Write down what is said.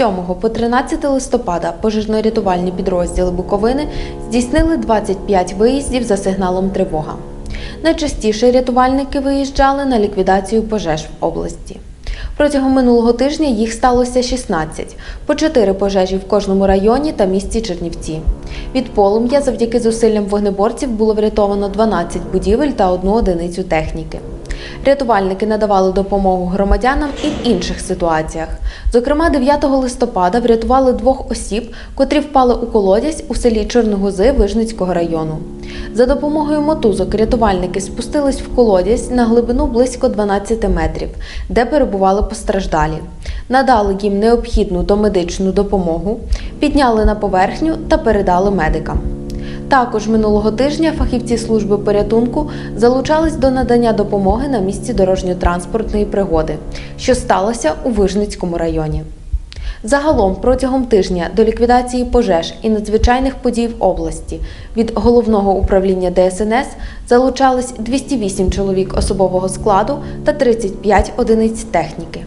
7 по 13 листопада пожежно-рятувальні підрозділи Буковини здійснили 25 виїздів за сигналом тривога. Найчастіше рятувальники виїжджали на ліквідацію пожеж в області. Протягом минулого тижня їх сталося 16, по 4 пожежі в кожному районі та місті Чернівці. Від полум'я завдяки зусиллям вогнеборців було врятовано 12 будівель та одну одиницю техніки. Рятувальники надавали допомогу громадянам і в інших ситуаціях. Зокрема, 9 листопада врятували двох осіб, котрі впали у колодязь у селі Чорногузи Вижницького району. За допомогою мотузок рятувальники спустились в колодязь на глибину близько 12 метрів, де перебували постраждалі. Надали їм необхідну домедичну допомогу, підняли на поверхню та передали медикам. Також минулого тижня фахівці служби порятунку залучались до надання допомоги на місці дорожньо-транспортної пригоди, що сталося у Вижницькому районі. Загалом протягом тижня до ліквідації пожеж і надзвичайних подій в області від головного управління ДСНС залучались 208 чоловік особового складу та 35 одиниць техніки.